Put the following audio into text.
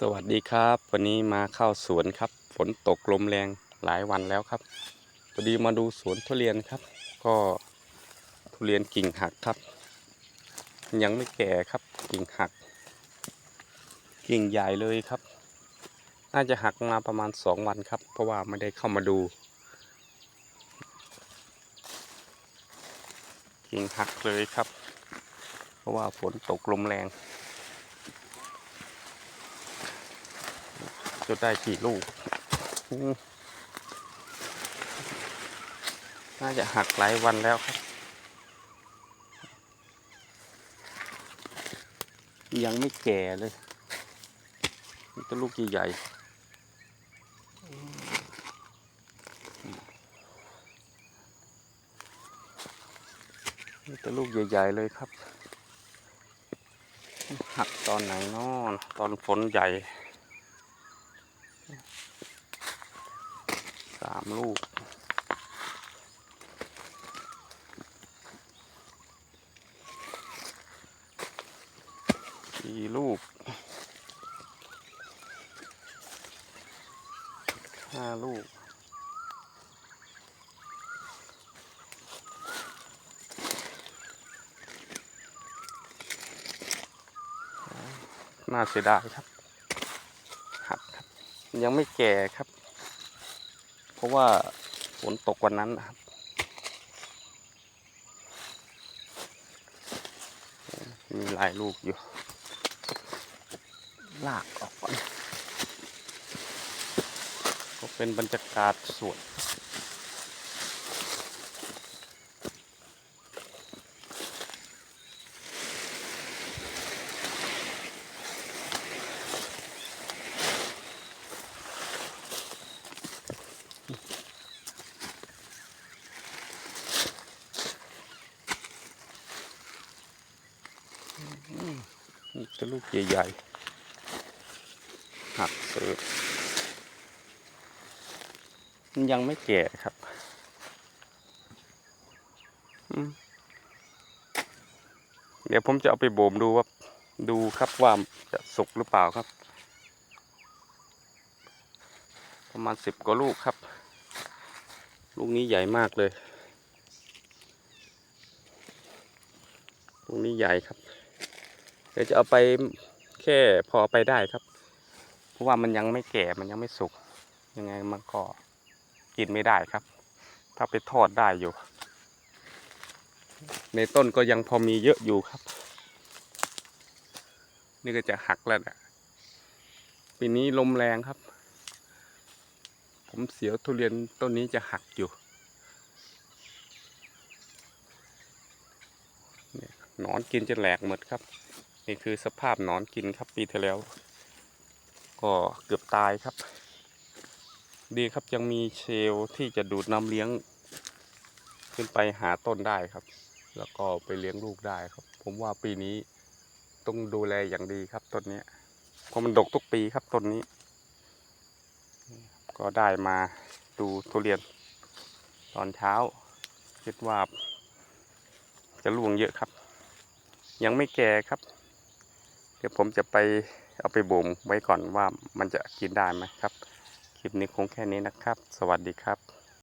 สวัสดีครับ วันนี้มาเข้าสวนครับ ฝนตกลมแรงหลายวันแล้วครับพอดีมาดูสวนทุเรียนครับ ก็ทุเรียนกิ่งหักครับ ยังไม่แก่ครับกิ่งหัก กิ่งใหญ่เลยครับ น่าจะหักมาประมาณสองวันครับ เพราะว่าไม่ได้เข้ามาดู กิ่งหักเลยครับ เพราะว่าฝนตกลมแรง จะได้กี่ลูก น่าจะหักหลายวันแล้วครับ ยังไม่แก่เลยมีแต่ลูกใหญ่ๆมีแต่ลูกใหญ่ๆเลยครับ หักตอนไหนนอนตอนฝนใหญ่ สามลูก สี่ลูก ห้าลูกน่าเสียดายครับ ยังไม่แก่ครับ เพราะว่าฝนตกวันนั้นนะครับ มีหลายลูกอยู่ ลากออกก่อนก็เป็นบรรยากาศสวน นี่จะลูกใหญ่ๆ หักเสือมันยังไม่แก่ครับเดี๋ยวผมจะเอาไปบ่มดูว่าดูครับว่าจะสุกหรือเปล่าครับ ประมาณสิบกว่าลูกครับ ลูกนี้ใหญ่มากเลย ลูกนี้ใหญ่ครับ เดี๋ยวจะเอาไปแค่พอไปได้ครับ เพราะว่ามันยังไม่แก่มันยังไม่สุก ยังไงมันก็กินไม่ได้ครับ ถ้าไปทอดได้อยู่ ในต้นก็ยังพอมีเยอะอยู่ครับ นี่ก็จะหักแล้วนะปีนี้ลมแรงครับ ผมเสียวทุเรียนต้นนี้จะหักอยู่นี่นอนกินจะแหลกหมดครับ นี่คือสภาพหนอนกินครับปีที่แล้ว ก็เกือบตายครับ ดีครับยังมีเชลที่จะดูดน้ำเลี้ยง ขึ้นไปหาต้นได้ครับ แล้วก็ไปเลี้ยงลูกได้ครับ ผมว่าปีนี้ต้องดูแลอย่างดีครับต้นนี้เพราะมันดกทุกปีครับต้นนี้ ก็ได้มาดูทุเรียน ตอนเช้า คิดว่าจะร่วงเยอะครับ ยังไม่แก่ครับ ดี๋ยวผมจะไปเอาไปบ่มไว้ก่อนว่ามันจะกินได้ไหมครับ คลิปนี้คงแค่นี้นะครับ สวัสดีครับ